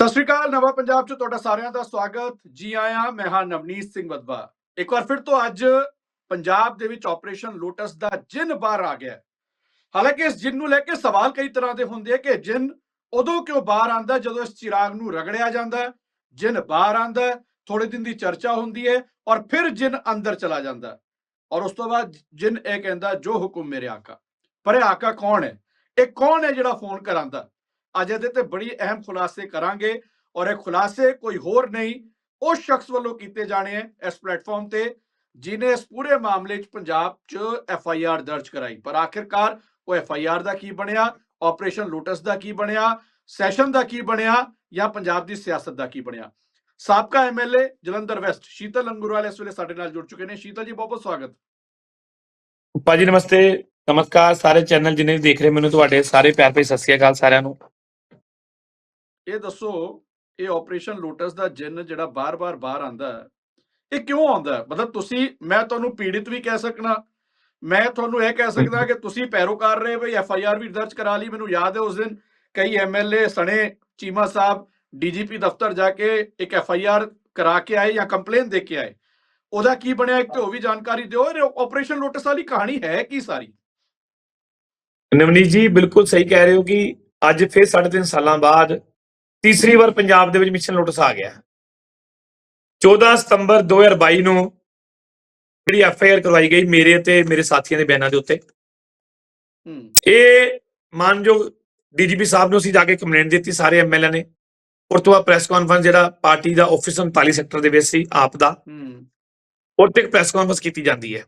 ਸਤਿ ਸ਼੍ਰੀ ਅਕਾਲ, ਨਵਾਂ ਪੰਜਾਬ 'ਚ ਤੁਹਾਡਾ ਸਾਰਿਆਂ ਦਾ ਸਵਾਗਤ। ਜੀ ਆਇਆਂ, ਮੈਂ ਹਾਂ ਨਵਨੀਤ ਸਿੰਘ ਵਦਵਾ ਇੱਕ ਵਾਰ ਫਿਰ ਤੋਂ ਅੱਜ ਪੰਜਾਬ ਦੇ ਵਿੱਚ ਆਪਰੇਸ਼ਨ ਲੋਟਸ ਦਾ ਜਿੰਨ ਬਾਹਰ ਆ ਗਿਆ ਹਾਲਾਂਕਿ ਇਸ ਜਿੰਨ ਨੂੰ ਲੈ ਕੇ ਸਵਾਲ ਕਈ ਤਰ੍ਹਾਂ ਦੇ ਹੁੰਦੇ ਆ ਕਿ ਜਿੰਨ ਉਦੋਂ ਕਿਉਂ ਬਾਹਰ ਆਂਦਾ ਜਦੋਂ ਇਸ ਚਿਰਾਗ ਨੂੰ ਰਗੜਿਆ ਜਾਂਦਾ ਜਿੰਨ ਬਾਹਰ ਆਂਦਾ ਹੈ ਥੋੜੇ ਦਿਨ ਦੀ ਚਰਚਾ ਹੁੰਦੀ ਹੈ ਔਰ ਫਿਰ ਜਿੰਨ ਅੰਦਰ ਚਲਾ ਜਾਂਦਾ ਔਰ ਉਸ ਤੋਂ ਬਾਅਦ ਜਿੰਨ ਇਹ ਕਹਿੰਦਾ, ਜੋ ਹੁਕਮ ਮੇਰੇ ਆਕਾ ਪਰ ਇਹ ਆਕਾ ਕੌਣ ਹੈ? ਇਹ ਕੌਣ ਹੈ ਜਿਹੜਾ ਫੋਨ ਕਰਾਂਦਾ? ਅੱਜ ਇਹਦੇ ਤੇ ਬੜੀ ਅਹਿਮ ਖੁਲਾਸੇ ਕਰਾਂਗੇ ਔਰ ਇਹ ਖੁਲਾਸੇ ਕੋਈ ਹੋਰ ਨਹੀਂ ਉਸ ਸ਼ਖਸ ਵੱਲੋਂ ਕੀਤੇ ਜਾਣੇ ਹੈ ਇਸ ਪਲੇਟਫਾਰਮ ਤੇ, ਜਿਨੇ ਇਸ ਪੂਰੇ ਮਾਮਲੇ 'ਚ ਪੰਜਾਬ 'ਚ ਐਫ ਆਈ ਆਰ ਦਰਜ ਕਰਾਈ। ਪਰ ਆਖਿਰਕਾਰ ਉਹ ਐਫ ਆਈ ਆਰ ਦਾ ਕੀ ਬਣਿਆ ਆਪਰੇਸ਼ਨ ਲੋਟਸ ਦਾ ਕੀ ਬਣਿਆ, ਸੈਸ਼ਨ ਦਾ ਕੀ ਬਣਿਆ ਜਾਂ ਪੰਜਾਬ ਦੀ ਸਿਆਸਤ ਦਾ ਕੀ ਬਣਿਆ? ਸਾਬਕਾ ਐਮਐਲਏ ਜਲੰਧਰ ਵੈਸਟ, ਸ਼ੀਤਲ ਅੰਗੂਰਵਾਲ ਇਸ ਵੇਲੇ ਸਾਡੇ ਨਾਲ ਜੁੜ ਚੁੱਕੇ ਨੇ। ਸ਼ੀਤਲ ਜੀ ਬਹੁਤ ਬਹੁਤ ਸਵਾਗਤ। ਭਾਜੀ, ਨਮਸਤੇ, ਨਮਸਕਾਰ। ਸਾਰੇ ਚੈਨਲ ਜਿਨੇ ਵੀ ਦੇਖ ਰਹੇ ਮੈਨੂੰ ਤੁਹਾਡੇ ਸਾਰੇ ਪਿਆਰ ਭਰੀ ਸਤਿ ਸ਼੍ਰੀ ਅਕਾਲ ਸਾਰਿਆਂ ਨੂੰ। ਇਹ ਦੱਸੋ, ਇਹ ਆਪਰੇਸ਼ਨ ਲੋਟਸ ਦਾ ਜਿੰਨ ਜਿਹੜਾ ਬਾਰ-ਬਾਰ ਬਾਹਰ ਆਂਦਾ ਇਹ ਕਿਉਂ ਆਉਂਦਾ ਮਤਲਬ ਤੁਸੀਂ, ਮੈਂ ਤੁਹਾਨੂੰ ਪੀੜਿਤ ਵੀ ਕਹਿ ਸਕਣਾ ਮੈਂ ਤੁਹਾਨੂੰ ਇਹ ਕਹਿ ਸਕਦਾ ਕਿ ਤੁਸੀਂ ਪੈਰੋਕਾਰ ਰਹੇ ਬਈ ਐਫ ਆਈ ਆਰ ਵੀ ਦਰਜ ਕਰਾ ਲਈ, ਮੈਨੂੰ ਯਾਦ ਹੈ ਉਸ ਦਿਨ ਕਈ ਐਮਐਲਏ ਸਣੇ ਚੀਮਾ ਸਾਹਿਬ ਡੀਜੀਪੀ ਦਫ਼ਤਰ ਜਾ ਕੇ ਇੱਕ ਐਫ ਆਈ ਆਰ ਕਰਾ ਕੇ ਆਏ ਜਾਂ ਕੰਪਲੇਨ ਦੇ ਕੇ ਆਏ। ਉਹਦਾ ਕੀ ਬਣਿਆ ਇੱਕ ਤੇ ਉਹ ਵੀ ਜਾਣਕਾਰੀ ਦਿਓ, ਇਹ ਆਪਰੇਸ਼ਨ ਲੋਟਸ ਵਾਲੀ ਕਹਾਣੀ ਹੈ ਕੀ ਸਾਰੀ? ਨਵਨੀਤ ਜੀ, ਬਿਲਕੁਲ ਸਹੀ ਕਹਿ ਰਹੇ ਹੋ ਕਿ ਅੱਜ ਫਿਰ 3.5 ਸਾਲਾਂ ਬਾਅਦ ਤੀਸਰੀ ਵਾਰ ਪੰਜਾਬ ਦੇ ਵਿੱਚ ਮਿਸ਼ਨ ਲੋਟਸ ਆ ਗਿਆ। 14 ਸਤੰਬਰ 2022 ਨੂੰ ਜਿਹੜੀ ਐਫ ਆਈ ਆਰ ਕਰਵਾਈ ਗਈ ਮੇਰੇ ਤੇ ਮੇਰੇ ਸਾਥੀਆਂ ਦੇ ਬਿਆਨਾਂ ਦੇ ਉੱਤੇ। ਇਹ ਮਾਨਯੋਗ ਡੀਜੀਪੀ ਸਾਹਿਬ ਨੂੰ ਅਸੀਂ ਜਾ ਕੇ ਕੰਪਲੇਂਟ ਦਿੱਤੀ ਸਾਰੇ ਐਮਐਲਏ ਨੇ। ਉਸ ਤੋਂ ਬਾਅਦ ਪ੍ਰੈਸ ਕਾਨਫਰੰਸ ਜਿਹੜਾ ਪਾਰਟੀ ਦਾ ਆਫਿਸ 39 ਸੈਕਟਰ ਦੇ ਵਿੱਚ ਸੀ ਆਪ ਦਾ। ਹੂੰ। ਉਹ ਤੇ ਇੱਕ ਪ੍ਰੈਸ ਕਾਨਫਰੰਸ ਕੀਤੀ ਜਾਂਦੀ ਹੈ।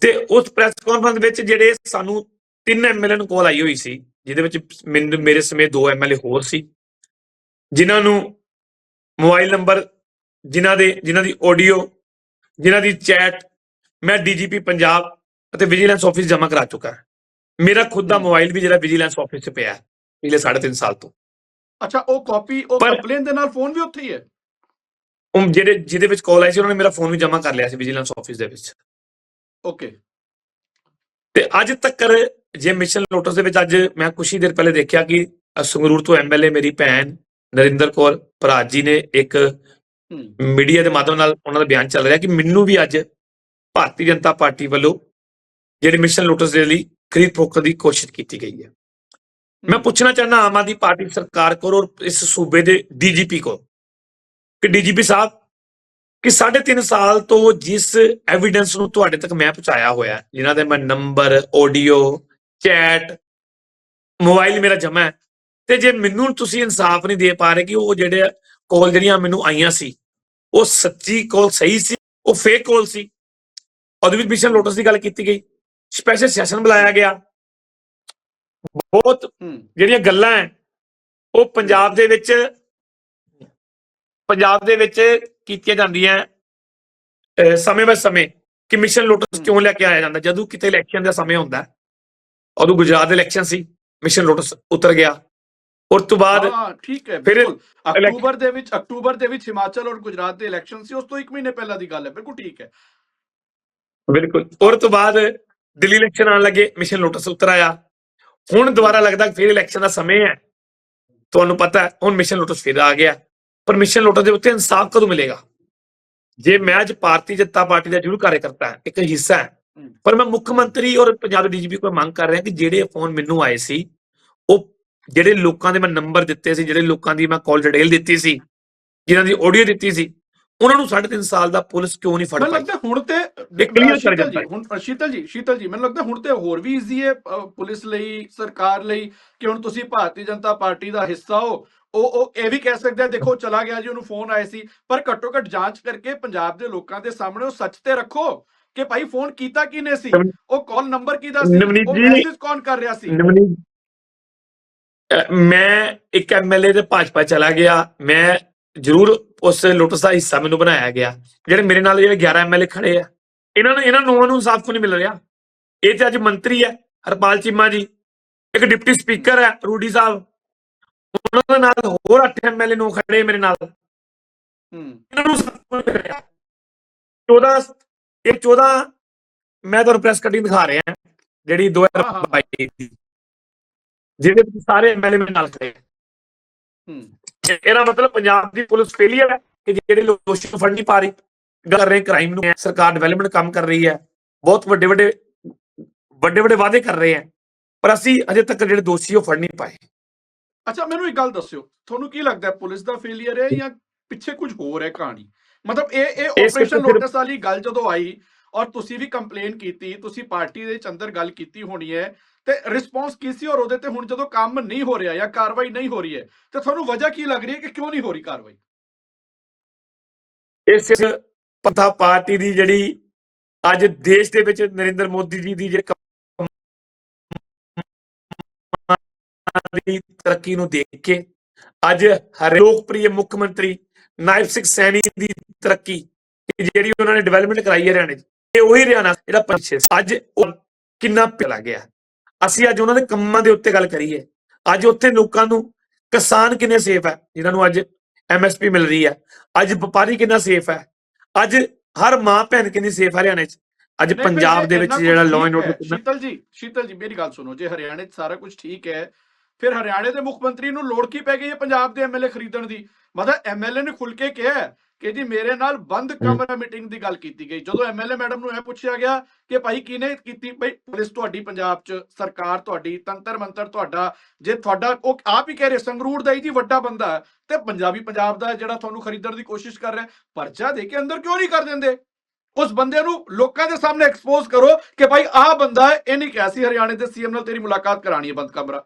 ਤੇ ਉਸ ਪ੍ਰੈਸ ਕਾਨਫਰੰਸ ਵਿੱਚ ਜਿਹੜੇ ਸਾਨੂੰ ਤਿੰਨ ਐਮਐਲਏ ਨੂੰ ਕਾਲ ਆਈ ਹੋਈ ਸੀ ਜਿਹਦੇ ਵਿੱਚ ਮੈਨੂੰ- ਮੇਰੇ ਸਮੇਤ ਦੋ ਐਮਐਲਏ ਹੋਰ ਸੀ। ਜਿਨ੍ਹਾਂ ਨੂੰ ਮੋਬਾਈਲ ਨੰਬਰ ਜਿਨ੍ਹਾਂ ਦੇ ਜਿਨ੍ਹਾਂ ਦੀ ਆਡੀਓ ਜਿਨ੍ਹਾਂ ਦੀ ਚੈਟ ਮੈਂ ਡੀਜੀਪੀ ਪੰਜਾਬ ਅਤੇ ਵਿਜੀਲੈਂਸ ਆਫਿਸ ਜਮ੍ਹਾਂ ਕਰਾ ਚੁੱਕਾ। ਮੇਰਾ ਖੁਦ ਦਾ। ਮੋਬਾਈਲ ਵੀ ਜਿਹੜਾ ਵਿਜੀਲੈਂਸ ਆਫਿਸ 'ਚ ਪਿਆ ਹੈ ਪਿਛਲੇ 3.5 ਸਾਲ ਤੋਂ। ਅੱਛਾ ਉਹ ਕਾਪੀ ਉਹ ਕੰਪਲੇਨ ਦੇ ਨਾਲ ਫੋਨ ਵੀ ਉੱਥੇ ਹੀ ਹੈ? ਉਹ ਜਿਹੜੇ ਜਿਹਦੇ ਵਿੱਚ ਕਾਲ ਆਈ ਸੀ ਉਹਨਾਂ ਨੇ ਮੇਰਾ ਫੋਨ ਵੀ ਜਮ੍ਹਾਂ ਕਰ ਲਿਆ ਸੀ ਵਿਜੀਲੈਂਸ ਆਫਿਸ ਦੇ ਵਿੱਚ। ਓਕੇ ਤੇ ਅੱਜ ਤੱਕ ਜੇ ਮਿਸ਼ਨ ਲੋਟਸ ਦੇ ਵਿੱਚ ਅੱਜ ਮੈਂ ਕੁਛ ਹੀ ਦੇਰ ਪਹਿਲੇ ਦੇਖਿਆ ਕਿ ਸੰਗਰੂਰ ਤੋਂ ਐਮਐਲਏ ਮੇਰੀ ਭੈਣ ਨਰਿੰਦਰ ਕੌਰ ਭਰਾਜ ਜੀ ਨੇ ਇੱਕ ਮੀਡੀਆ ਦੇ ਮਾਧਿਅਮ ਨਾਲ ਉਹਨਾਂ ਦਾ ਬਿਆਨ ਚੱਲ ਰਿਹਾ ਕਿ ਮੈਨੂੰ ਵੀ ਅੱਜ ਭਾਰਤੀ ਜਨਤਾ ਪਾਰਟੀ ਵੱਲੋਂ ਜਿਹੜੇ ਮਿਸ਼ਨ ਲੋਟਸ ਦੇ ਲਈ ਖਰੀਦ ਫਰੋਖਤ ਦੀ ਕੋਸ਼ਿਸ਼ ਕੀਤੀ ਗਈ ਹੈ। ਮੈਂ ਪੁੱਛਣਾ ਚਾਹੁੰਦਾ ਆਮ ਆਦਮੀ ਪਾਰਟੀ ਸਰਕਾਰ ਕੋਲ ਔਰ ਇਸ ਸੂਬੇ ਦੇ ਡੀਜੀਪੀ ਕੋਲ ਕਿ ਡੀਜੀਪੀ ਸਾਹਿਬ ਕਿ 3.5 ਸਾਲ ਤੋਂ ਜਿਸ ਐਵੀਡੈਂਸ ਨੂੰ ਤੁਹਾਡੇ ਤੱਕ ਮੈਂ ਪਹੁੰਚਾਇਆ ਹੋਇਆ ਜਿਨ੍ਹਾਂ ਦੇ ਮੈਂ ਨੰਬਰ ਆਡੀਓ ਚੈਟ ਮੋਬਾਈਲ ਮੇਰਾ ਜਮਾ ਹੈ। ਤੇ ਜੇ ਮੈਨੂੰ ਤੁਸੀਂ ਇਨਸਾਫ ਨਹੀਂ ਦੇ ਪਾ ਰਹੇ ਕਿ ਉਹ ਜਿਹੜੇ ਕਾਲ ਜਿਹੜੀਆਂ ਮੈਨੂੰ ਆਈਆਂ ਸੀ ਉਹ ਸੱਚੀ ਕਾਲ ਸਹੀ ਸੀ ਉਹ ਫੇਕ ਕਾਲ ਸੀ ਉਹਦੇ ਵਿੱਚ ਮਿਸ਼ਨ ਲੋਟਸ ਦੀ ਗੱਲ ਕੀਤੀ ਗਈ ਸਪੈਸ਼ਲ ਸੈਸ਼ਨ ਬੁਲਾਇਆ ਗਿਆ। ਬਹੁਤ ਜਿਹੜੀਆਂ ਗੱਲਾਂ ਹੈ ਉਹ ਪੰਜਾਬ ਦੇ ਵਿੱਚ ਪੰਜਾਬ ਦੇ ਵਿੱਚ ਕੀਤੀਆਂ ਜਾਂਦੀਆਂ ਸਮੇਂ ਬੇ ਸਮੇਂ ਕਿ ਮਿਸ਼ਨ ਲੋਟਸ। ਕਿਉਂ ਲੈ ਕੇ ਆਇਆ ਜਾਂਦਾ ਜਦੋਂ ਕਿਤੇ ਇਲੈਕਸ਼ਨ ਦਾ ਸਮੇਂ ਹੁੰਦਾ ਹੈ, ਉਦੋਂ ਗੁਜਰਾਤ ਦੇ ਇਲੈਕਸ਼ਨ ਸੀ ਮਿਸ਼ਨ ਲੋਟਸ ਉਤਰ ਗਿਆ। ਉਸ ਤੋਂ ਬਾਅਦ ਹਾਂ ਠੀਕ ਹੈ ਫਿਰ ਅਕਤੂਬਰ ਦੇ ਵਿੱਚ ਅਕਤੂਬਰ ਦੇ ਵਿੱਚ ਹਿਮਾਚਲ ਔਰ ਗੁਜਰਾਤ ਦੇ ਇਲੈਕਸ਼ਨ ਸੀ ਉਸ ਤੋਂ 1 ਮਹੀਨੇ ਪਹਿਲਾਂ ਦੀ ਗੱਲ ਹੈ ਬਿਲਕੁਲ ਠੀਕ ਹੈ। ਬਿਲਕੁਲ। ਔਰ ਤੋਂ ਬਾਅਦ ਦਿੱਲੀ ਇਲੈਕਸ਼ਨ ਆਉਣ ਲੱਗੇ ਮਿਸ਼ਨ ਲੋਟਸ ਉਤਰ ਆਇਆ। ਹੁਣ ਦੁਬਾਰਾ ਲੱਗਦਾ ਫਿਰ ਇਲੈਕਸ਼ਨ ਦਾ ਸਮੇਂ ਹੈ। ਤੁਹਾਨੂੰ ਪਤਾ ਹੈ ਹੁਣ ਮਿਸ਼ਨ ਲੋਟਸ ਫਿਰ ਆ ਗਿਆ। ਪਰ ਮਿਸ਼ਨ ਲੋਟਸ ਦੇ ਉੱਤੇ ਇਨਸਾਫ ਕਦੋਂ ਮਿਲੇਗਾ? ਜੇ ਮੈਂ ਅੱਜ ਭਾਰਤੀ ਜਨਤਾ ਪਾਰਟੀ ਦਾ ਜ਼ਰੂਰ ਕਾਰਜਕਰਤਾ ਹਾਂ ਇੱਕ ਹਿੱਸਾ ਹੈ। ਪਰ ਮੈਂ ਮੁੱਖ ਮੰਤਰੀ ਔਰ ਪੰਜਾਬ ਡੀਜੀਪੀ ਕੋਲ ਮੰਗ ਕਰ ਰਿਹਾ ਕਿ ਜਿਹੜੇ ਫੋਨ ਮੈਨੂੰ ਆਏ ਸੀ ਉਹ ਜਿਹੜੇ ਲੋਕਾਂ ਦੇ ਮੈਂ ਨੰਬਰ ਦਿੱਤੇ ਸੀ ਜਿਹੜੇ ਲੋਕਾਂ ਦੀ ਮੈਂ ਕਾਲ ਡਿਟੇਲ ਦਿੱਤੀ ਸੀ ਜਿਨ੍ਹਾਂ ਦੀ ਆਡੀਓ ਦਿੱਤੀ ਸੀ ਉਹਨਾਂ ਨੂੰ 3.5 ਸਾਲ ਦਾ ਪੁਲਿਸ ਕਿਉਂ ਨਹੀਂ ਫੜ ਮੈਨੂੰ ਪਾਈ? ਲੱਗਦਾ ਹੁਣ ਤੇ clear ਕਰ ਜਾਂਦਾ ਹੁਣ ਸ਼ੀਤਲ ਜੀ ਸ਼ੀਤਲ ਜੀ ਮੈਨੂੰ ਲੱਗਦਾ ਹੁਣ ਤੇ ਹੋਰ ਵੀ ਈਜ਼ੀ ਹੈ ਪੁਲਿਸ ਲਈ ਸਰਕਾਰ ਲਈ ਕਿ ਹੁਣ ਤੁਸੀਂ ਭਾਰਤੀ ਜਨਤਾ ਪਾਰਟੀ ਦਾ ਹਿੱਸਾ ਹੋ ਉਹ ਉਹ ਇਹ ਵੀ ਕਹਿ ਸਕਦੇ ਆ ਦੇਖੋ ਚਲਾ ਗਿਆ ਜੀ ਉਹਨੂੰ ਫੋਨ ਆਏ ਸੀ ਪਰ ਘੱਟੋ ਘੱਟ ਜਾਂਚ ਕਰਕੇ ਪੰਜਾਬ ਦੇ ਲੋਕਾਂ ਦੇ ਸਾਹਮਣੇ ਉਹ ਸੱਚ ਤੇ ਰੱਖੋ। ਕਿ ਭਾਈ ਫੋਨ ਕੀਤਾ ਕਿਨੇ ਸੀ? ਉਹ ਕਾਲ ਨੰਬਰ ਕਿਹਦਾ ਸੀ? ਨਵਨੀਤ ਉਹ ਜੀ, ਮੈਸੇਜ ਕੌਣ ਕਰ ਰਿਹਾ ਸੀ? ਮੈਂ ਇੱਕ ਐਮਐਲਏ ਦੇ ਭਾਜਪਾ ਚਲਾ ਗਿਆ। ਮੈਂ ਜ਼ਰੂਰ ਉਸ ਲੋਟਸ ਦਾ ਹਿੱਸਾ ਮੈਨੂੰ ਬਣਾਇਆ ਗਿਆ। ਜਿਹੜੇ ਮੇਰੇ ਨਾਲ ਜਿਹੜੇ 11 ਐਮਐਲਏ ਖੜੇ ਆ ਇਹਨਾਂ ਨੂੰ ਇਹਨਾਂ ਨੂੰ ਨੂੰ ਇਨਸਾਫ ਕਿਉਂ ਨਹੀਂ ਮਿਲ ਰਿਹਾ? ਇਹ ਤੇ ਅੱਜ ਮੰਤਰੀ ਹੈ ਹਰਪਾਲ ਚੀਮਾ ਜੀ। ਇੱਕ ਡਿਪਟੀ ਸਪੀਕਰ ਹੈ ਰੂਡੀ ਸਾਹਿਬ। ਉਹਨਾਂ ਦੇ ਨਾਲ ਹੋਰ 8 ਐਮਐਲਏ ਨੂੰ ਖੜੇ ਮੇਰੇ ਨਾਲ। ਹੂੰ। ਇਹਨਾਂ ਨੂੰ ਇਨਸਾਫ਼ ਕਿਉਂ ਨਹੀਂ ਮਿਲ ਰਿਹਾ? 14 ਇਹ 14 ਮੈਂ ਤੁਹਾਨੂੰ ਪ੍ਰੈਸ ਕਟਿੰਗ ਦਿਖਾ ਰਿਹਾ ਜਿਹੜੀ 2022 ਦੀ। ਜਿਹਦੇ ਵਿੱਚ ਸਾਰੇ ਐਮਐਲਏ ਮੇਰੇ ਨਾਲ ਖੜੇ। ਹੂੰ। ਇਹਦਾ ਮਤਲਬ ਪੰਜਾਬ ਦੀ ਪੁਲਿਸ ਫੇਲੀਅਰ ਹੈ ਕਿ ਜਿਹੜੇ ਲੋਕ ਦੋਸ਼ੀ ਨੂੰ ਫੜ ਨਹੀਂ ਪਾ ਰਹੀ ਗੱਲ ਕਰ ਰਹੇ ਕ੍ਰਾਈਮ ਨੂੰ। ਸਰਕਾਰ ਡਿਵੈਲਪਮੈਂਟ ਕੰਮ ਕਰ ਰਹੀ ਹੈ। ਬਹੁਤ ਵੱਡੇ ਵੱਡੇ ਵੱਡੇ ਵੱਡੇ ਵਾਅਦੇ ਕਰ ਰਹੇ ਹੈ। ਪਰ ਅਸੀਂ ਅਜੇ ਤੱਕ ਜਿਹੜੇ ਦੋਸ਼ੀ ਉਹ ਫੜ ਨਹੀਂ ਪਾਏ। ਅੱਛਾ ਮੈਨੂੰ ਇੱਕ ਗੱਲ ਦੱਸਿਓ। ਤੁਹਾਨੂੰ ਕੀ ਲੱਗਦਾ ਪੁਲਿਸ ਦਾ ਫੇਲਿਅਰ ਹੈ ਜਾਂ ਪਿੱਛੇ ਕੁਝ ਹੋਰ ਹੈ ਕਹਾਣੀ। ਮਤਲਬ ਇਹ ਇਹ ਆਪਰੇਸ਼ਨ ਲੋਟਸ ਵਾਲੀ ਗੱਲ ਜਦੋਂ ਆਈ ਔਰ ਤੁਸੀਂ ਵੀ ਕੰਪਲੇਨ ਕੀਤੀ ਤੁਸੀਂ ਪਾਰਟੀ ਦੇ ਅੰਦਰ ਗੱਲ ਕੀਤੀ ਹੋਣੀ ਹੈ ਤੇ ਰਿਸਪੌਂਸ ਕੀ ਸੀ ਔਰ ਉਹਦੇ ਤੇ ਹੁਣ ਜਦੋਂ ਕੰਮ ਨਹੀਂ ਹੋ ਰਿਹਾ ਜਾਂ ਕਾਰਵਾਈ ਨਹੀਂ ਹੋ ਰਹੀ ਹੈ ਤੇ ਤੁਹਾਨੂੰ ਵਜ੍ਹਾ ਕੀ ਲੱਗ ਰਹੀ ਹੈ ਕਿ ਕਿਉਂ ਨਹੀਂ ਹੋ ਰਹੀ ਕਾਰਵਾਈ? ਇਸ ਪਤਾ ਪਾਰਟੀ ਦੀ ਜਿਹੜੀ ਅੱਜ ਦੇਸ਼ ਦੇ ਵਿੱਚ ਨਰਿੰਦਰ ਮੋਦੀ ਜੀ ਦੀ ਜਿਹੜੀ ਦੀ ਤਰੱਕੀ ਨੂੰ ਦੇਖ ਕੇ ਅੱਜ ਹਰ ਲੋਕਪ੍ਰਿਯ ਮੁੱਖ ਮੰਤਰੀ ਨਾਇਬ ਸਿੰਘ ਸੈਣੀ ਦੀ ਤਰੱਕੀ ਜਿਹੜੀ ਉਹਨਾਂ ਨੇ ਡਿਵੈਲਪਮੈਂਟ ਕਰਾਈ ਹੈ ਹਰਿਆਣੇ 'ਚ ਇਹ ਉਹੀ ਹਰਿਆਣਾ ਜਿਹੜਾ ਪਿੱਛੇ। ਅੱਜ ਉਹ ਕਿੰਨਾ ਪਿਲਾ ਗਿਆ। ਅਸੀਂ ਅੱਜ ਉਹਨਾਂ ਦੇ ਕੰਮਾਂ ਦੇ ਉੱਤੇ ਗੱਲ ਕਰੀਏ। ਅੱਜ ਉੱਥੇ ਲੋਕਾਂ ਨੂੰ ਕਿਸਾਨ ਕਿੰਨੇ ਸੇਫ ਹੈ ਜਿਨ੍ਹਾਂ ਨੂੰ ਅੱਜ ਐਮਐਸਪੀ ਮਿਲ ਰਹੀ ਹੈ। ਅੱਜ ਵਪਾਰੀ ਕਿੰਨਾ ਸੇਫ ਹੈ। ਅੱਜ ਹਰ ਮਾਂ ਭੈਣ ਕਿੰਨੀ ਸੇਫ ਹੈ ਹਰਿਆਣੇ 'ਚ। ਅੱਜ ਪੰਜਾਬ ਦੇ ਵਿੱਚ ਜਿਹੜਾ ਲਾਅ ਐਂਡ ਆਰਡਰ ਸ਼ੀਤਲ ਜੀ ਸ਼ੀਤਲ ਜੀ ਮੇਰੀ ਗੱਲ ਸੁਣੋ। ਜੇ ਹਰਿਆਣੇ 'ਚ ਸਾਰਾ ਕੁਝ ਠੀਕ ਹੈ ਫਿਰ ਹਰਿਆਣੇ ਦੇ ਮੁੱਖ ਮੰਤਰੀ ਨੂੰ ਲੋੜ ਕੀ ਪੈ ਗਈ ਹੈ ਪੰਜਾਬ ਦੇ ਐਮਐਲਏ ਖਰੀਦਣ ਦੀ? ਮਤਲਬ ਐਮਐਲਏ ਨੇ ਖੁੱਲ ਕੇ ਕਿਹਾ ਕਿ ਜੀ ਮੇਰੇ ਨਾਲ ਬੰਦ ਕਮਰਾ ਮੀਟਿੰਗ ਦੀ ਗੱਲ ਕੀਤੀ ਗਈ। ਜਦੋਂ ਐਮਐਲਏ ਮੈਡਮ ਨੂੰ ਇਹ ਪੁੱਛਿਆ ਗਿਆ ਕਿ ਭਾਈ ਕਿਹਨੇ ਕੀਤੀ? ਭਾਈ ਪੁਲਿਸ ਤੁਹਾਡੀ ਪੰਜਾਬ 'ਚ ਸਰਕਾਰ ਤੁਹਾਡੀ ਤੰਤਰ ਮੰਤਰ ਤੁਹਾਡਾ ਜੇ ਤੁਹਾਡਾ ਉਹ ਆਪ ਹੀ ਕਹਿ ਰਹੇ ਸੰਗਰੂਰ ਦਾ ਹੀ ਜੀ ਵੱਡਾ ਬੰਦਾ ਹੈ, ਤੇ ਪੰਜਾਬੀ ਪੰਜਾਬ ਦਾ ਜਿਹੜਾ ਤੁਹਾਨੂੰ ਖਰੀਦਣ ਦੀ ਕੋਸ਼ਿਸ਼ ਕਰ ਰਿਹਾ ਪਰਚਾ ਦੇ ਕੇ ਅੰਦਰ ਕਿਉਂ ਨਹੀਂ ਕਰ ਦਿੰਦੇ? ਉਸ ਬੰਦੇ ਨੂੰ ਲੋਕਾਂ ਦੇ ਸਾਹਮਣੇ ਐਕਸਪੋਜ਼ ਕਰੋ ਕਿ ਭਾਈ ਆਹ ਬੰਦਾ ਇਹ ਨਹੀਂ ਕਿਹਾ ਸੀ ਹਰਿਆਣੇ ਦੇ ਸੀਐਮ ਨਾਲ ਤੇਰੀ ਮੁਲਾਕਾਤ ਕਰਾਣੀ ਹੈ ਬੰਦ ਕਮਰਾ।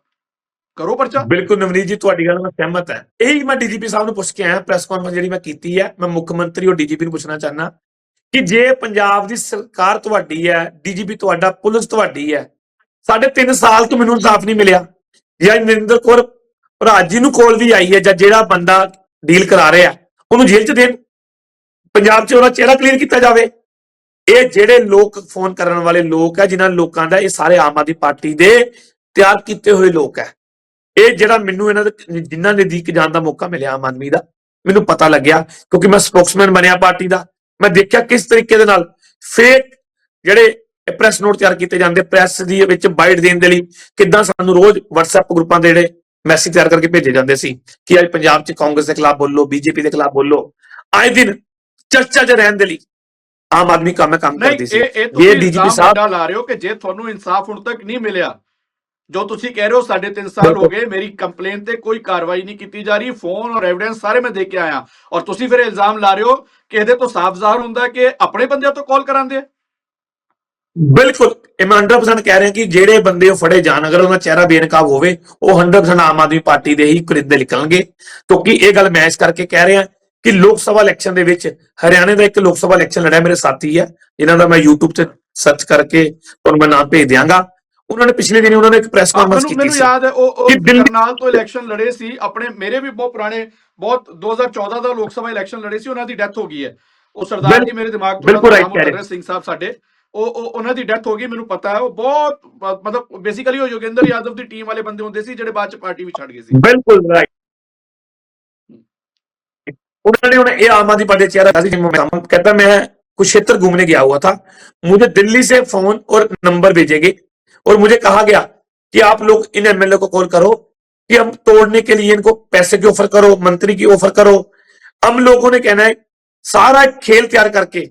ਕਰੋ ਪਰਚਾ। ਬਿਲਕੁਲ ਨਵਨੀਤ ਜੀ, ਤੁਹਾਡੀ ਗੱਲ ਨਾਲ ਸਹਿਮਤ ਹੈ। ਇਹੀ ਮੈਂ ਡੀਜੀਪੀ ਸਾਹਿਬ ਨੂੰ ਪੁੱਛ ਕੇ ਆਇਆ ਪ੍ਰੈਸ ਕਾਨਫਰੰਸ ਜਿਹੜੀ ਮੈਂ ਕੀਤੀ ਹੈ, ਮੈਂ ਮੁੱਖ ਮੰਤਰੀ ਔਰ ਡੀਜੀਪੀ ਨੂੰ ਪੁੱਛਣਾ ਚਾਹਨਾ ਕਿ ਜੇ ਪੰਜਾਬ ਦੀ ਸਰਕਾਰ ਤੁਹਾਡੀ ਹੈ, ਡੀਜੀਪੀ ਤੁਹਾਡਾ, ਪੁਲਿਸ ਤੁਹਾਡੀ ਹੈ, ਸਾਢੇ 3 ਸਾਲ ਤੋਂ ਮੈਨੂੰ ਇਨਸਾਫ ਨਹੀਂ ਮਿਲਿਆ, ਜਾਂ ਨਰਿੰਦਰ ਕੌਰ ਭਰਾਜ ਨੂੰ ਕੋਲ ਵੀ ਆਈ ਹੈ, ਜਾਂ ਜਿਹੜਾ ਬੰਦਾ ਡੀਲ ਕਰਾ ਰਿਹਾ, ਉਹਨੂੰ ਜੇਲ੍ਹ 'ਚ ਦੇਣ, ਪੰਜਾਬ 'ਚ ਉਹਦਾ ਚਿਹਰਾ ਕਲੀਅਰ ਕੀਤਾ ਜਾਵੇ। ਇਹ ਜਿਹੜੇ ਲੋਕ ਫੋਨ ਕਰਨ ਵਾਲੇ ਲੋਕ ਹੈ, ਜਿਨ੍ਹਾਂ ਲੋਕਾਂ ਦਾ ਇਹ ਸਾਰੇ ਆਮ ਆਦਮੀ ਪਾਰਟੀ ਦੇ ਤਿਆਰ ਕੀਤੇ ਹੋਏ ਲੋਕ ਹੈ ਇਹ ਜਿਹੜਾ ਮੈਨੂੰ ਇਹਨਾਂ ਦੇ ਜਿਨ੍ਹਾਂ ਦੇ ਦੀਕ ਜਾਣ ਦਾ ਮੌਕਾ ਮਿਲਿਆ ਆਮ ਆਦਮੀ ਦਾ ਮੈਨੂੰ ਪਤਾ ਲੱਗਿਆ ਕਿਉਂਕਿ ਮੈਂ ਸਪੋਕਸਮੈਨ ਬਣਿਆ ਪਾਰਟੀ ਦਾ। ਮੈਂ ਦੇਖਿਆ ਕਿਸ ਤਰੀਕੇ ਦੇ ਨਾਲ ਫੇਕ ਜਿਹੜੇ ਪ੍ਰੈਸ ਨੋਟ ਤਿਆਰ ਕੀਤੇ ਜਾਂਦੇ ਪ੍ਰੈਸ ਦੀ ਵਿੱਚ ਬਾਈਟ ਦੇਣ ਦੇ ਲਈ ਕਿੱਦਾਂ ਸਾਨੂੰ ਰੋਜ਼ WhatsApp ਗਰੁੱਪਾਂ ਦੇ ਜਿਹੜੇ ਮੈਸੇਜ ਤਿਆਰ ਕਰਕੇ ਭੇਜੇ ਜਾਂਦੇ ਸੀ ਕਿ ਅੱਜ ਪੰਜਾਬ 'ਚ ਕਾਂਗਰਸ ਦੇ ਖਿਲਾਫ ਬੋਲੋ ਬੀਜੇਪੀ ਦੇ ਖਿਲਾਫ ਬੋਲੋ। ਆਏ ਦਿਨ ਚਰਚਾ 'ਚ ਰਹਿਣ ਦੇ ਲਈ ਆਮ ਆਦਮੀ ਕੰਮ ਕੰਮ ਕਰਦੀ ਸੀ। ਇਹ ਇਲਜ਼ਾਮ ਸਾਹਿਬ- ਲਾ ਰਹੇ ਹੋ ਕਿ ਜੇ ਤੁਹਾਨੂੰ ਇਨਸਾਫ ਹੁਣ ਤੱਕ ਨਹੀਂ ਮਿਲਿਆ ਜੋ ਤੁਸੀਂ ਕਹਿ ਰਹੇ ਹੋ ਸਾਢੇ 3 ਸਾਲ ਹੋ ਗਏ ਮੇਰੀ ਕੰਪਲੇਨ ਤੇ ਕੋਈ ਕਾਰਵਾਈ ਨਹੀਂ ਕੀਤੀ ਜਾ ਰਹੀ। ਫੋਨ ਔਰ ਐਵੀਡੈਂਸ ਸਾਰੇ ਮੈਂ ਦੇ ਕੇ ਆਇਆ। ਔਰ ਤੁਸੀਂ ਫਿਰ ਇਲਜ਼ਾਮ ਲਾ ਰਹੇ ਹੋ ਕਿ ਇਹਦੇ ਤੋਂ ਸਾਫ਼ ਜ਼ਾਹਰ ਹੁੰਦਾ ਕਿ ਆਪਣੇ ਬੰਦਿਆਂ ਤੋਂ ਕਾਲ ਕਰਾਉਂਦੇ ਆ? ਬਿਲਕੁਲ। ਇਹ ਮੈਂ 100% ਕਹਿ ਰਿਹਾ ਕਿ ਜਿਹੜੇ ਬੰਦੇ ਉਹ ਫੜੇ ਜਾਣ ਅਗਰ ਉਹਨਾਂ ਚਿਹਰਾ ਬੇਨਕਾਬ ਹੋਵੇ ਉਹ 100% ਆਮ ਆਦਮੀ ਪਾਰਟੀ ਦੇ ਹੀ ਖਰੀਦੇ ਨਿਕਲਣਗੇ। ਕਿਉਂਕਿ ਇਹ ਗੱਲ ਮੈਂ ਇਸ ਕਰਕੇ ਕਹਿ ਰਿਹਾ ਕਿ ਲੋਕ ਸਭਾ ਇਲੈਕਸ਼ਨ ਦੇ ਵਿੱਚ ਹਰਿਆਣੇ ਦਾ ਇੱਕ ਲੋਕ ਸਭਾ ਇਲੈਕਸ਼ਨ ਲੜਿਆ ਮੇਰੇ ਸਾਥੀ ਹੈ ਜਿਨ੍ਹਾਂ ਦਾ ਮੈਂ YouTube ਤੇ ਸਰਚ ਕਰਕੇ ਤੁਹਾਨੂੰ ਮੈਂ ਨਾਮ ਭੇਜ ਦਿਆਂਗਾ। ਉਹਨਾਂ ਨੇ ਪਿਛਲੇ ਦਿਨੀ ਉਹਨਾਂ ਨੇ ਇੱਕ ਪ੍ਰੈਸ ਆਹ, ਕਾਨਫਰੰਸ ਮੈਨੂੰ ਕੀਤੀ ਮੈਨੂੰ ਸੀ ਯਾਦ ਹੈ ਉਹ ਉਹ ਕਿ ਦਿੱਲੀ- ਕਰਨਾਲ ਤੋਂ ਇਲੈਕਸ਼ਨ ਲੜੇ ਸੀ ਆਪਣੇ ਮੇਰੇ ਵੀ ਬਹੁਤ ਪੁਰਾਣੇ ਬਹੁਤ 2014 ਦਾ ਲੋਕ ਸਭਾ ਇਲੈਕਸ਼ਨ ਲੜੇ ਸੀ ਉਹਨਾਂ ਦੀ ਡੈਥ ਹੋ ਗਈ ਹੈ ਉਹ ਸਰਦਾਰ ਬਿਲ- ਜੀ ਮੇਰੇ ਦਿਮਾਗ ਤੋਂ ਬਿਲਕੁਲ ਨਾਮ right ਕਹਿ ਉਤਰ ਰਹੇ। ਰਿਹਾ ਸਿੰਘ ਸਾਹਿਬ ਸਾਡੇ ਉਹ ਉਹ ਉਹਨਾਂ ਦੀ ਡੈਥ ਹੋ ਗਈ ਮੈਨੂੰ ਪਤਾ ਹੈ ਉਹ ਬਹੁਤ ਬ- ਮਤਲਬ ਬੇਸਿਕਲੀ ਉਹ ਯੋਗੇਂਦਰ ਯਾਦਵ ਦੀ ਟੀਮ ਵਾਲੇ ਬੰਦੇ ਹੁੰਦੇ ਸੀ ਜਿਹੜੇ ਬਾਅਦ ਚ ਪਾਰਟੀ ਵੀ ਛੱਡ ਗਏ ਸੀ ਬਿਲਕੁਲ ਰਾਈਟ उन्होंने उन्हें ये आम आदमी पार्टी चेहरा था जिसमें मैं कहता मैं कुछ क्षेत्र घूमने गया हुआ था मुझे दिल्ली से फोन और नंबर भेजे गए और मुझे कहा गया कि आप लोग इन एमएलए को कॉल करो कि हम तोड़ने के लिए इनको पैसे की ऑफर करो मंत्री की ऑफर करो हम लोगों ने कहना है ਸਾਰਾ ਖੇਲ ਤਿਆਰ ਕਰਕੇ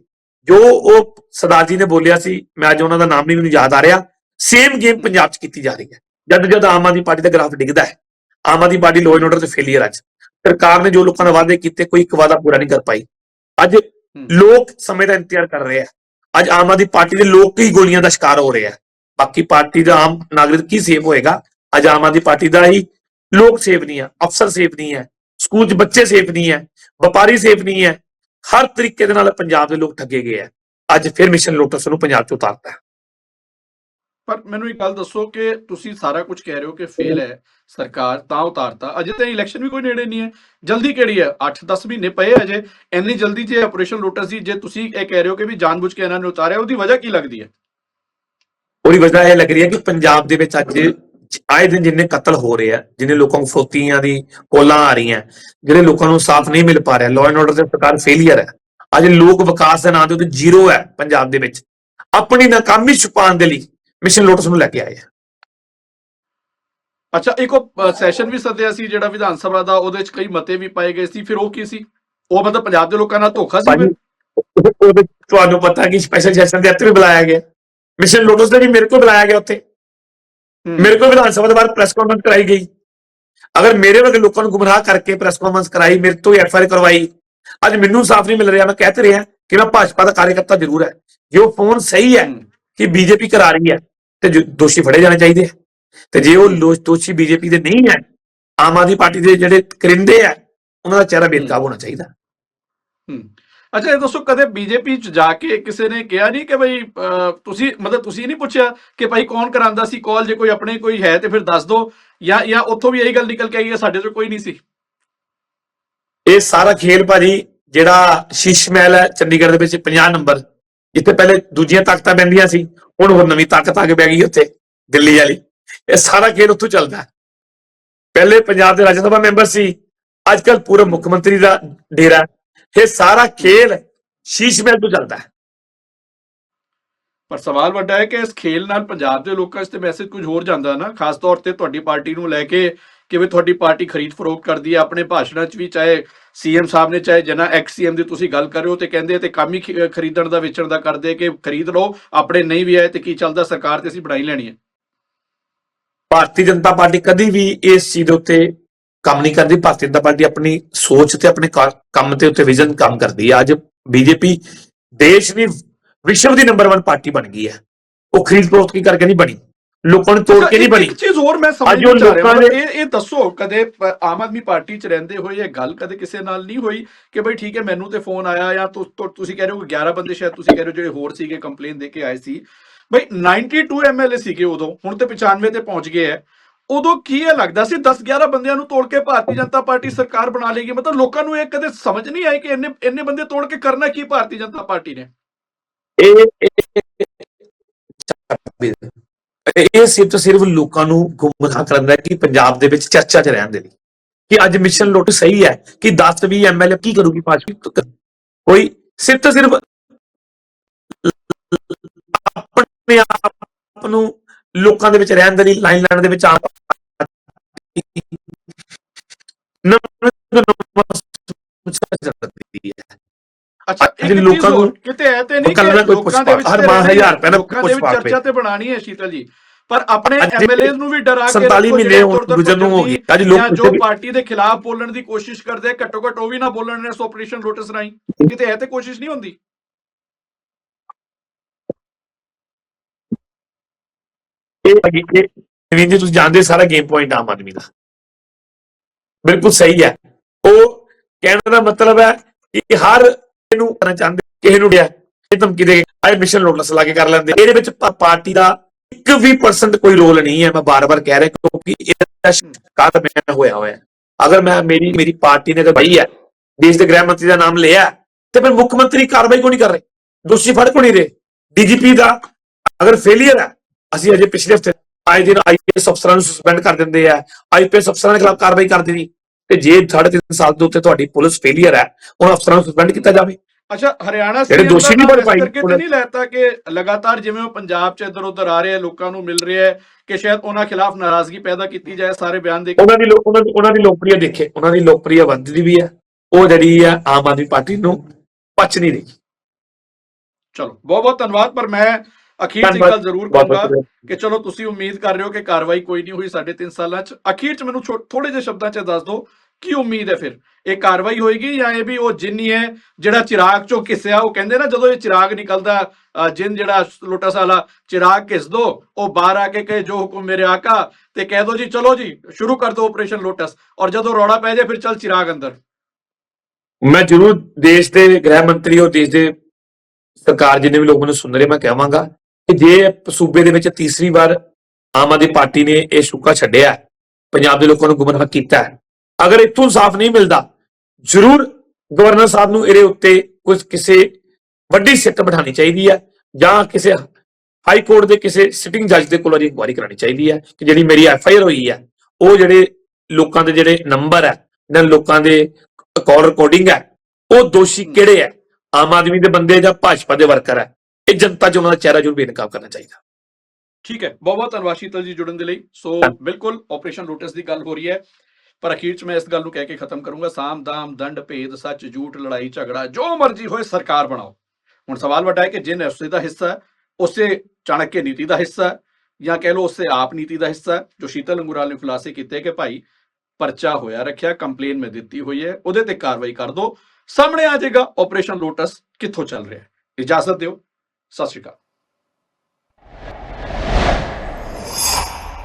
ਜੋ ਉਹ ਸਰਦਾਰ ਜੀ ਨੇ ਬੋਲਿਆ ਸੀ ਮੈਂ ਅੱਜ ਉਹਨਾਂ ਦਾ ਨਾਮ ਨਹੀਂ ਮੈਨੂੰ ਯਾਦ ਆ ਰਿਹਾ ਸੇਮ ਗੇਮ ਪੰਜਾਬ 'ਚ ਕੀਤੀ ਜਾ ਰਹੀ ਹੈ ਜਦ ਜਦ ਆਮ ਆਦਮੀ ਪਾਰਟੀ ਦਾ ਗ੍ਰਾਫ ਡਿੱਗਦਾ ਹੈ Aam Aadmi Party law and order ਤੇ ਫੇਲਿਅਰ ਅੱਜ ਸਰਕਾਰ ਨੇ ਜੋ ਲੋਕਾਂ ਨਾਲ ਵਾਅਦੇ ਕੀਤੇ ਕੋਈ ਇੱਕ ਵਾਅਦਾ ਪੂਰਾ ਨਹੀਂ ਕਰ ਪਾਈ ਅੱਜ ਲੋਕ ਸਮੇਂ ਦਾ ਇੰਤਜ਼ਾਰ ਕਰ ਰਹੇ ਆ ਅੱਜ ਆਮ ਆਦਮੀ ਪਾਰਟੀ ਦੇ ਲੋਕ ਹੀ ਗੋਲੀਆਂ ਦਾ ਸ਼ਿਕਾਰ ਹੋ ਰਹੇ ਆ ਬਾਕੀ ਪਾਰਟੀ ਦਾ ਆਮ ਨਾਗਰਿਕ ਕੀ ਸੇਫ ਹੋਏਗਾ? ਅੱਜ ਆਮ ਆਦਮੀ ਪਾਰਟੀ ਦਾ ਹੀ ਲੋਕ ਸੇਫ ਨਹੀਂ ਹੈ, ਅਫਸਰ ਸੇਫ ਨਹੀਂ ਹੈ, ਸਕੂਲ 'ਚ ਬੱਚੇ ਸੇਫ ਨਹੀਂ ਹੈ, ਵਪਾਰੀ ਸੇਫ ਨਹੀਂ ਹੈ, ਹਰ ਤਰੀਕੇ ਦੇ ਨਾਲ ਪੰਜਾਬ ਦੇ ਲੋਕ ਠੱਗੇ ਗਏ ਆ ਅੱਜ ਫਿਰ ਮਿਸ਼ਨ ਲੋਟਸ ਨੂੰ ਪੰਜਾਬ 'ਚ ਉਤਾਰਤਾ ਪਰ ਮੈਨੂੰ ਇੱਕ ਗੱਲ ਦੱਸੋ ਕਿ ਤੁਸੀਂ ਸਾਰਾ ਕੁਝ ਕਹਿ ਰਹੇ ਹੋ ਕਿ ਫੇਲ ਹੈ, ਸਰਕਾਰ ਤਾਂ ਉਤਾਰਤਾ, ਅਜੇ ਤਾਂ ਇਲੈਕਸ਼ਨ ਵੀ ਕੋਈ ਨੇੜੇ ਨਹੀਂ ਹੈ। ਜਲਦੀ ਕਿਹੜੀ ਹੈ? 8-10 ਮਹੀਨੇ ਪਏ ਅਜੇ, ਇੰਨੀ ਜਲਦੀ ਜੇ ਆਪਰੇਸ਼ਨ ਲੋਟਸ ਦੀ, ਜੇ ਤੁਸੀਂ ਇਹ ਕਹਿ ਰਹੇ ਹੋ ਕਿ ਵੀ ਜਾਣਬੁੱਝ ਕੇ ਇਹਨਾਂ ਨੇ ਉਤਾਰਿਆ, ਉਹਦੀ ਵਜ੍ਹਾ ਕੀ ਲੱਗਦੀ ਹੈ? ਉਹਦੀ ਵਜ੍ਹਾ ਇਹ ਲੱਗ ਰਹੀ ਹੈ ਕਿ ਪੰਜਾਬ ਦੇ ਵਿੱਚ ਅੱਜ ਆਏ ਦਿਨ ਜਿੰਨੇ ਕਤਲ ਹੋ ਰਹੇ ਆ ਜਿੰਨੇ ਲੋਕਾਂ ਨੂੰ ਫੋਤੀਆਂ ਦੀ ਕੋਲਾਂ ਆ ਰਹੀਆਂ ਜਿਹੜੇ ਲੋਕਾਂ ਨੂੰ ਸਾਫ਼ ਨਹੀਂ ਮਿਲ ਪਾ ਰਿਹਾ ਲਾਅ ਐਂਡ ਆਰਡਰ ਦੇ ਸਰਕਾਰ ਫੇਲਿਅਰ ਹੈ। ਅੱਜ ਲੋਕ ਵਿਕਾਸ ਦੇ ਨਾਂ ਤੇ ਉੱਤੇ ਜ਼ੀਰੋ ਹੈ ਪੰਜਾਬ ਦੇ ਵਿੱਚ। ਆਪਣੀ ਨਾਕਾਮੀ ਛੁਪਾਉਣ ਦੇ ਲਈ ਮਿਸ਼ਨ ਲੋਟਸ ਨੂੰ ਲੈ ਕੇ ਆਏ ਆ। ਅੱਛਾ ਇੱਕ ਸੈਸ਼ਨ ਵੀ ਸੱਦਿਆ ਸੀ ਜਿਹੜਾ ਵਿਧਾਨ ਸਭਾ ਦਾ ਉਹਦੇ ਵਿੱਚ ਕਈ ਮਤੇ ਵੀ ਪਾਏ ਗਏ ਸੀ। ਫਿਰ ਉਹ ਕੀ ਸੀ? ਉਹ ਮਤਲਬ ਪੰਜਾਬ ਦੇ ਲੋਕਾਂ ਨਾਲ ਧੋਖਾ ਸੀ ਤੁਹਾਨੂੰ ਪਤਾ ਕਿ ਸਪੈਸ਼ਲ ਸੈਸ਼ਨ ਦੇ ਇੱਥੇ ਵੀ ਬੁਲਾਇਆ ਗਿਆ। ਮਿਸ਼ਨ ਲੋਟਸ ਦੇ ਵੀ ਮੇਰੇ ਕੋਲ ਬੁਲਾਇਆ ਗਿਆ ਉੱਥੇ। ਹੂੰ। ਮੇਰੇ ਕੋਲ ਵਿਧਾਨ ਸਭਾ ਦੇ ਬਾਹਰ ਪ੍ਰੈਸ ਕਾਨਫਰੰਸ ਕਰਾਈ ਗਈ। ਅਗਰ ਮੇਰੇ ਵਰਗੇ ਲੋਕਾਂ ਨੂੰ ਗੁੰਮਰਾਹ ਕਰਕੇ ਪ੍ਰੈਸ ਕਾਨਫਰੰਸ ਕਰਾਈ ਮੇਰੇ ਤੋਂ ਐਫ ਆਈ ਕਰਵਾਈ ਅੱਜ ਮੈਨੂੰ ਸਾਫ਼ ਨਹੀਂ ਮਿਲ ਰਿਹਾ ਮੈਂ ਕਹਿ ਤੇ ਰਿਹਾ ਕਿ ਮੈਂ ਭਾਜਪਾ ਦਾ ਕਾਰਜਕਰਤਾ ਜ਼ਰੂਰ ਹੈ। ਜੇ ਉਹ ਫੋਨ ਸਹੀ ਹੈ ਹੂੰ। ਕਿ ਬੀਜੇਪੀ ਕਰਾ ਰਹੀ ਹੈ ਤੇ ਜੋ ਦੋਸ਼ੀ ਫੜੇ ਜਾਣੇ ਚਾਹੀਦੇ ਆ ਤੇ ਜੇ ਉਹ ਦੋਸ਼ੀ ਬੀਜੇਪੀ ਦੇ ਨਹੀਂ ਹੈ ਆਮ ਆਦਮੀ ਪਾਰਟੀ ਦੇ ਜਿਹੜੇ ਕਰਿੰਦੇ ਆ ਉਹਨਾਂ ਦਾ ਚਿਹਰਾ ਬੇਨਕਾਬ ਹੋਣਾ ਚਾਹੀਦਾ। ਹੂੰ। ਅੱਛਾ ਇਹ ਦੱਸੋ ਕਦੇ ਬੀਜੇਪੀ ਚ ਜਾ ਕੇ ਕਿਸੇ ਨੇ ਕਿਹਾ ਨਹੀਂ ਕਿ ਬਈ ਅਹ, ਤੁਸੀਂ ਮਤਲਬ ਤੁਸੀਂ ਨਹੀਂ ਪੁੱਛਿਆ ਕਿ ਭਾਈ ਕੌਣ ਕਰਾਂਦਾ ਸੀ ਕਾਲ ਜੇ ਕੋਈ ਆਪਣੇ ਕੋਈ ਹੈ ਤੇ ਫਿਰ ਦੱਸ ਦਿਓ ਜਾਂ ਜਾਂ ਉੱਥੋਂ ਵੀ ਇਹੀ ਗੱਲ ਨਿਕਲ ਕੇ ਆਈ ਹੈ ਸਾਡੇ ਤੋਂ ਕੋਈ ਨਹੀਂ ਸੀ? ਇਹ ਸਾਰਾ ਖੇਲ ਭਾਜੀ ਜਿਹੜਾ ਸ਼ੀਸ਼ ਮਹਿਲ ਹੈ ਚੰਡੀਗੜ੍ਹ ਦੇ ਵਿੱਚ 50 ਨੰਬਰ ਜਿੱਥੇ ਪਹਿਲੇ ਦੂਜੀਆਂ ਤਾਕਤਾਂ ਬੈਂਦੀਆਂ ਸੀ ਹੁਣ ਹੋਰ ਨਵੀਂ ਤਾਕਤ ਆ ਕੇ ਬੈ ਗਈ ਉੱਥੇ ਦਿੱਲੀ ਵਾਲੀ। ਇਹ ਸਾਰਾ ਖੇਲ ਉੱਥੋਂ ਚੱਲਦਾ ਪਹਿਲੇ ਪੰਜਾਬ ਦੇ ਰਾਜ ਸਭਾ ਮੈਂਬਰ ਸੀ ਅੱਜ ਕੱਲ ਪੂਰਾ ਮੁੱਖ ਮੰਤਰੀ ਦਾ ਡੇਰਾ ਇਹ ਸਾਰਾ ਖੇਲ ਸ਼ੀਸ਼ ਮਹਿਲ ਤੋਂ ਚੱਲਦਾ ਹੈ। ਪਰ ਸਵਾਲ ਵੱਡਾ ਹੈ ਕਿ ਇਸ ਖੇਲ ਨਾਲ ਪੰਜਾਬ ਦੇ ਲੋਕਾਂ 'ਚ ਤੇ ਮੈਸੇਜ ਕੁਝ ਹੋਰ ਜਾਂਦਾ ਨਾ ਖਾਸ ਤੌਰ ਤੇ ਤੁਹਾਡੀ ਪਾਰਟੀ ਨੂੰ ਲੈ ਕੇ ਕਿਵੇਂ ਤੁਹਾਡੀ ਪਾਰਟੀ ਖਰੀਦ ਫਰੋਖਤ ਕਰਦੀ ਹੈ ਆਪਣੇ ਭਾਸ਼ਣਾਂ 'ਚ ਵੀ ਚਾਹੇ ਸੀਐਮ ਸਾਹਿਬ ਨੇ ਚਾਹੇ ਜਨਾ ਐਕਸ ਸੀਐਮ ਦੀ ਤੁਸੀਂ ਗੱਲ ਕਰ ਰਹੇ ਹੋ ਤੇ ਕਹਿੰਦੇ ਤੇ ਕੰਮ ਹੀ ਖਰੀਦਣ ਦਾ ਵੇਚਣ ਦਾ ਕਰਦੇ ਕਿ ਖਰੀਦ ਲਓ ਆਪਣੇ ਨਹੀਂ ਵੀ ਆਏ ਤੇ ਕੀ ਚੱਲਦਾ ਸਰਕਾਰ ਤੇ ਅਸੀਂ ਬਣਾਈ ਲੈਣੀ ਹੈ। ਭਾਰਤੀ ਜਨਤਾ ਪਾਰਟੀ ਕਦੀ ਵੀ ਇਸ ਚੀਜ਼ ਦੇ ਉੱਤੇ ਕੰਮ ਨਹੀਂ ਕਰਦੀ ਭਾਰਤੀ ਜਨਤਾ ਪਾਰਟੀ ਆਪਣੀ ਸੋਚ ਤੇ ਆਪਣੇ ਕੰਮ ਤੇ ਉੱਤੇ ਵਿਜ਼ਨ ਕੰਮ ਕਰਦੀ ਹੈ ਅੱਜ ਬੀਜੇਪੀ ਦੇਸ਼ ਦੀ ਵਿਸ਼ਵ ਦੀ ਨੰਬਰ 1 ਪਾਰਟੀ ਬਣ ਗਈ ਹੈ। ਉਹ ਖਰੀਦ ਫਰੋਖਤ ਕੀ ਕਰਕੇ ਨਹੀਂ ਬਣੀ? ਲੋਕਾਂ ਨੂੰ ਤੋੜ ਕੇ ਨਹੀਂ ਬਣੀ? ਇੱਕ ਚੀਜ਼ ਹੋਰ ਮੈਂ ਸਮਝ ਨਹੀਂ ਚਾ ਰਿਹਾ ਇਹ ਇਹ ਦੱਸੋ ਕਦੇ ਪ- ਆਮ ਆਦਮੀ ਪਾਰਟੀ 'ਚ ਰਹਿੰਦੇ ਹੋਏ ਇਹ ਗੱਲ ਕਦੇ ਕਿਸੇ ਨਾਲ ਨਹੀਂ ਹੋਈ ਕਿ ਬਈ ਠੀਕ ਹੈ ਮੈਨੂੰ ਤੇ ਫੋਨ ਆਇਆ ਜਾਂ ਤੁਸੀਂ ਕਹਿ ਰਹੇ ਹੋ ਕਿ 11 ਬੰਦੇ ਸ਼ਾਇਦ ਤੁਸੀਂ ਕਹਿ ਰਹੇ ਹੋ ਜਿਹੜੇ ਹੋਰ ਸੀਗੇ ਕੰਪਲੇਨ ਦੇ ਕੇ ਆਏ ਸੀ। ਬਈ 92 ਐਮਐਲਏ ਸੀਗੇ ਉਦੋਂ ਹੁਣ ਤੇ 95 ਤੇ ਪਹੁੰਚ ਗਏ ਹੈ। ਉਦੋਂ ਕੀ ਇਹ ਲੱਗਦਾ ਸੀ? 10 11 ਬੰਦਿਆਂ ਨੂੰ ਤੋੜ ਕੇ ਭਾਰਤੀ ਜਨਤਾ ਪਾਰਟੀ ਸਰਕਾਰ ਬਣਾ ਲੇਗੀ ਮਤਲਬ ਲੋਕਾਂ ਨੂੰ ਇਹ ਕਦੇ ਸਮਝ ਨਹੀਂ ਆਈ ਕਿ ਇੰਨੇ ਇੰਨੇ ਬੰਦੇ ਤੋੜ ਕੇ ਕਰਨਾ ਕੀ ਭਾਰਤੀ ਜਨਤਾ ਪਾਰਟੀ ਨੇ? ਇਹ, ਇਹ- ਇਹ ਸਿਰਫ ਸਿਰਫ ਲੋਕਾਂ ਨੂੰ ਗੁੰਮਰਾਹ ਕਰਨ ਦਾ ਕਿ ਪੰਜਾਬ ਦੇ ਵਿੱਚ ਚਰਚਾ 'ਚ ਰਹਿਣ ਦੇ ਲਈ। ਕਿ ਅੱਜ ਮਿਸ਼ਨ ਲੁੱਟ ਸਹੀ ਹੈ ਕਿ 10 20 ਐਮਐਲਏ ਕੀ ਕਰੂਗੀ ਭਾਜਪਾ ਕੋਈ ਸਿਰਫ ਤੇ ਸਿਰਫ ਆਪਣੇ ਆਪ ਨੂੰ ਲੋਕਾਂ ਦੇ ਵਿੱਚ ਰਹਿਣ ਦੇ ਲਈ ਲਾਈਨ ਲਾਈਨ ਦੇ ਵਿੱਚ ਆ ਅੱਛਾ ਚੀਜ਼ ਲੋਕਾਂ ਨੂੰ ਕਿਤੇ ਹੈ ਤੇ ਨਹੀਂ ਕੋਈ ਲੋਕਾਂ ਦੇ ਵਿੱਚ ਹਰ ਹੀ ਹਜ਼ਾਰ ਰੁਪਏ ਦਾ ਪਾ ਚਰਚਾ ਤੇ ਬਣਾਣੀ ਹੈ ਸ਼ੀਤਲ ਜੀ। ਪਰ ਆਪਣੇ ਅੱਜ ਐਮਐਲਏਜ਼ ਨੂੰ ਵੀ ਡਰਾ ਕੇ 47 ਰੱਖੋ ਮਹੀਨੇ ਜਿਹੜੇ ਹੁਣ ਤੁਰ-ਤੁਰ ਗੁਜ਼ਰਨ ਨੂੰ ਹੋ ਭੱਜਣ ਗਏ ਦੀ ਅੱਜ ਲੋਕ ਜਾਂ ਪਾਰਟੀ ਦੇ ਖਿਲਾਫ ਬੋਲਣ ਦੀ ਕੋਸ਼ਿਸ਼ ਕਰਦੇ ਘੱਟੋ ਘੱਟ ਉਹ ਵੀ ਨਾ ਬੋਲਣ ਨੇ ਇਸ ਆਪਰੇਸ਼ਨ ਲੋਟਸ ਰਾਹੀਂ। ਕਿਤੇ ਹੈ ਤੇ ਕੋਸ਼ਿਸ਼ ਨਹੀਂ ਹੁੰਦੀ। ਇਹ ਨਵੀਨ ਜੀ, ਤੁਸੀਂ ਜਾਣਦੇ ਸਾਰਾ ਗੇਮ ਪੁਆਇੰਟ ਆਮ ਆਦਮੀ ਦਾ। ਬਿਲਕੁਲ ਸਹੀ ਹੈ। ਉਹ ਕਹਿਣ ਦਾ ਮਤਲਬ ਹੈ ਕਿ ਹਰ ਨੂੰ ਕਰਨਾ ਚਾਹੁੰਦੇ, ਕਿਸੇ ਨੂੰ ਡਿਆ ਇਹ ਧਮਕੀ ਦੇ ਆਏ ਮਿਸ਼ਨ ਲੋਟਸ ਲਾ ਕੇ ਕਰ ਲੈਂਦੇ। ਇਹਦੇ ਵਿੱਚ ਪਾਰਟੀ ਦਾ ਇੱਕ ਵੀ ਪਰਸੈਂਟ ਕੋਈ ਰੋਲ ਨਹੀਂ ਹੈ, ਮੈਂ ਬਾਰ-ਬਾਰ ਕਹਿ ਰਿਹਾ, ਕਿਉਂਕਿ ਇਹਦਾ ਸ਼ਿਕਾਰ ਮੈਂ ਹੋਇਆ ਹੋਇਆ। ਅਗਰ ਮੈਂ ਮੇਰੀ ਮੇਰੀ ਪਾਰਟੀ ਨੇ ਤਾਂ ਬਈ ਹੈ, ਦੇਸ਼ ਦੇ ਗ੍ਰਹਿ ਮੰਤਰੀ ਦਾ ਨਾਮ ਲਿਆ, ਤੇ ਫਿਰ ਮੁੱਖ ਮੰਤਰੀ ਕਾਰਵਾਈ ਕਿਉਂ ਨਹੀਂ ਕਰ ਰਹੇ? ਦੋਸ਼ੀ ਫੜ ਕਿਉਂ ਨਹੀਂ ਰਹੇ? ਡੀਜੀਪੀ ਦਾ ਅਗਰ ਫੇਲਿਅਰ ਹੈ ਅਸੀਂ ਅਜੇ ਪਿਛਲੇ ਹਫ਼ਤੇ ਆਏ ਦਿਨ ਆਈਪੀਐਸ ਅਫਸਰਾਂ ਨੂੰ ਸਸਪੈਂਡ ਕਰ ਦਿੰਦੇ ਆ। ਆਈਪੀਐਸ ਅਫਸਰਾਂ ਦੇ ਖਿਲਾਫ ਕਾਰਵਾਈ ਕਰ ਦਿੱਤੀ ਤੇ ਜੇ 3.5 ਸਾਲ ਦੇ ਉੱਤੇ ਤੁਹਾਡੀ ਪੁਲਿਸ ਫੇਲਿਅਰ ਹੈ ਉਹਨਾਂ ਅਫਸਰਾਂ ਨੂੰ ਸਸਪੈਂਡ ਕੀਤਾ ਜਾਵੇ। ਅੱਛਾ ਹਰਿਆਣਾ ਜਿਹੜੇ ਦੋਸ਼ੀ ਦਾ ਨਹੀਂ ਬਣ ਪਾਈ ਨਹੀਂ ਲੈਤਾ ਕਿ ਲਗਾਤਾਰ ਜਿਵੇਂ ਉਹ ਪੰਜਾਬ 'ਚ ਇੱਧਰ ਉੱਧਰ ਆ ਰਹੇ ਆ ਲੋਕਾਂ ਨੂੰ ਮਿਲ ਰਿਹਾ ਹੈ ਕਿ ਸ਼ਾਇਦ ਉਹਨਾਂ ਖਿਲਾਫ ਨਾਰਾਜ਼ਗੀ ਪੈਦਾ ਕੀਤੀ ਜਾਏ ਸਾਰੇ ਬਿਆਨ ਦੇ ਉਹਨਾਂ ਦੀ ਉਹਨਾਂ ਦੀ ਉਹਨਾਂ ਦੀ ਲੋਕਪ੍ਰਿਯਤਾ ਦੇਖੇ। ਉਹਨਾਂ ਦੀ ਲੋਕਪ੍ਰਿਯਤਾ ਵੱਧਦੀ ਵੀ ਹੈ। ਉਹ ਜਿਹੜੀ ਹੈ ਆਮ ਆਦਮੀ ਪਾਰਟੀ ਨੂੰ ਪਚ ਨਹੀਂ ਰਹੀ। ਚਲੋ ਬਹੁਤ ਬਹੁਤ ਧੰਨਵਾਦ ਪਰ ਮੈਂ ਅਖੀਰ 'ਚ। ਗੱਲ ਜ਼ਰੂਰ ਕਹੂੰਗਾ ਕਿ ਚਲੋ ਤੁਸੀਂ ਉਮੀਦ ਕਰ ਰਹੇ ਹੋ ਕਿ ਕਾਰਵਾਈ ਕੋਈ ਨਹੀਂ ਹੋਈ ਸਾਢੇ ਤਿੰਨ ਸਾਲਾਂ 'ਚ। ਅਖੀਰ 'ਚ ਮੈਨੂੰ ਥੋੜੇ ਜਿਹੇ ਸ਼ਬਦਾਂ 'ਚ ਦੱਸ ਦਿਓ ਕੀ ਉਮੀਦ ਹੈ ਫਿਰ? ਇਹ ਕਾਰਵਾਈ ਹੋਏਗੀ ਜਾਂ ਇਹ ਵੀ ਉਹ ਜਿੰਨੀ ਹੈ ਜਿਹੜਾ ਚਿਰਾਗ 'ਚੋਂ ਕਿਸਿਆ ਉਹ ਕਹਿੰਦੇ ਨਾ ਜਦੋਂ ਇਹ ਚਿਰਾਗ ਨਿਕਲਦਾ ਜਿੰਨ ਜਿਹੜਾ ਲੋਟਸ ਵਾਲਾ ਚਿਰਾਗ ਘਿਸ ਦੋ ਉਹ ਬਾਹਰ ਆ ਕੇ ਕਹੇ ਜੋ ਹੁਕਮ ਮੇਰੇ ਆਕਾ ਤੇ ਕਹਿ ਦੋ ਜੀ ਚਲੋ ਜੀ ਸ਼ੁਰੂ ਕਰ ਦੋ ਆਪਰੇਸ਼ਨ ਲੋਟਸ। ਔਰ ਜਦੋਂ ਰੌਲਾ ਪੈ ਜਾਏ ਫਿਰ ਚੱਲ ਚਿਰਾਗ ਅੰਦਰ। ਮੈਂ ਜ਼ਰੂਰ ਦੇਸ਼ ਦੇ ਗ੍ਰਹਿ ਮੰਤਰੀ ਔਰ ਦੇਸ਼ ਦੇ ਸਰਕਾਰ ਜਿੰਨੇ ਵੀ ਲੋਕ ਮੈਨੂੰ ਸੁਣ ਰਹੇ ਮੈਂ ਕਹਾਂਗਾ ਜੇ ਸੂਬੇ ਦੇ ਵਿੱਚ ਤੀਸਰੀ ਵਾਰ ਆਮ ਆਦਮੀ ਪਾਰਟੀ ਨੇ ਇਹ ਸ਼ੁਕਾ ਛੱਡਿਆ ਪੰਜਾਬ ਦੇ ਲੋਕਾਂ ਨੂੰ ਗੁੰਮਰਾਹ ਕੀਤਾ ਹੈ, ਅਗਰ ਇੱਥੋਂ ਸਾਫ਼ ਨਹੀਂ ਮਿਲਦਾ ਜ਼ਰੂਰ ਗਵਰਨਰ ਸਾਹਿਬ ਨੂੰ ਇਹਦੇ ਉੱਤੇ ਕੁਝ ਕਿਸੇ ਵੱਡੀ ਸਿੱਟ ਬਿਠਾਣੀ ਚਾਹੀਦੀ ਹੈ ਜਾਂ ਕਿਸੇ ਹਾਈ ਕੋਰਟ ਦੇ ਕਿਸੇ ਸਿਟਿੰਗ ਜੱਜ ਦੇ ਕੋਲ ਇਨਕੁਆਇਰੀ ਕਰਾਉਣੀ ਚਾਹੀਦੀ ਹੈ ਕਿ ਜਿਹੜੀ ਮੇਰੀ ਐਫ ਆਈ ਆਰ ਹੋਈ ਹੈ ਉਹ ਜਿਹੜੇ ਲੋਕਾਂ ਦੇ ਜਿਹੜੇ ਨੰਬਰ ਹੈ ਜਾਂ ਲੋਕਾਂ ਦੇ ਕਾਲ ਰਿਕਾਰਡਿੰਗ ਹੈ ਉਹ ਦੋਸ਼ੀ ਕਿਹੜੇ ਹੈ? ਆਮ ਆਦਮੀ ਦੇ ਬੰਦੇ ਜਾਂ ਭਾਜਪਾ ਦੇ ਵਰਕਰ ਹੈ? ਇਹ ਜਨਤਾ ਚ ਉਹਨਾਂ ਦਾ ਚਿਹਰਾ ਜ਼ਰੂਰ ਬੇਨਕਾਬ ਕਰਨਾ ਚਾਹੀਦਾ। ਠੀਕ ਹੈ। ਬਹੁਤ ਬਹੁਤ ਧੰਨਵਾਦ ਸ਼ੀਤਲ ਜੀ ਜੁੜਨ ਦੇ ਲਈ। ਸੋ ਬਿਲਕੁਲ ਆਪਰੇਸ਼ਨ ਲੋਟਸ ਦੀ ਗੱਲ ਹੋ ਰਹੀ ਹੈ। ਪਰ ਅਖੀਰ ਚ ਮੈਂ ਇਸ ਗੱਲ ਨੂੰ ਕਹਿ ਕੇ ਖਤਮ ਕਰੂੰਗਾ। ਸਾਮ ਦਾਮ ਦੰਡ ਭੇਦ ਸੱਚ ਝੂਠ ਲੜਾਈ ਝਗੜਾ ਜੋ ਮਰਜ਼ੀ ਹੋਏ ਸਰਕਾਰ ਬਣਾਓ। ਹੁਣ ਸਵਾਲ ਵੱਡਾ ਹੈ ਕਿ ਜਿਨ ਉਸੇ ਦਾ ਹਿੱਸਾ ਉਸੇ ਚਾਣਕੇ ਨੀਤੀ ਦਾ ਹਿੱਸਾ ਜਾਂ ਕਹਿ ਲਓ ਉਸੇ ਆਪ ਨੀਤੀ ਦਾ ਹਿੱਸਾ ਜੋ ਸ਼ੀਤਲ ਅੰਗੂਰਾਲ ਨੇ ਖੁਲਾਸੇ ਕੀਤੇ ਕਿ ਭਾਈ ਪਰਚਾ ਹੋਇਆ ਰੱਖਿਆ ਕੰਪਲੇਨ ਮੈਂ ਦਿੱਤੀ ਹੋਈ ਹੈ, ਉਹਦੇ ਤੇ ਕਾਰਵਾਈ ਕਰ ਦਿਓ ਸਾਹਮਣੇ ਆ ਜਾਏਗਾ ਆਪਰੇਸ਼ਨ ਲੋਟਸ ਕਿੱਥੋਂ ਚੱਲ ਰਿਹਾ ਇਜਾਜ਼ਤ ਦਿਓ। ਸਤਿ ਸ਼੍ਰੀ ਅਕਾਲ।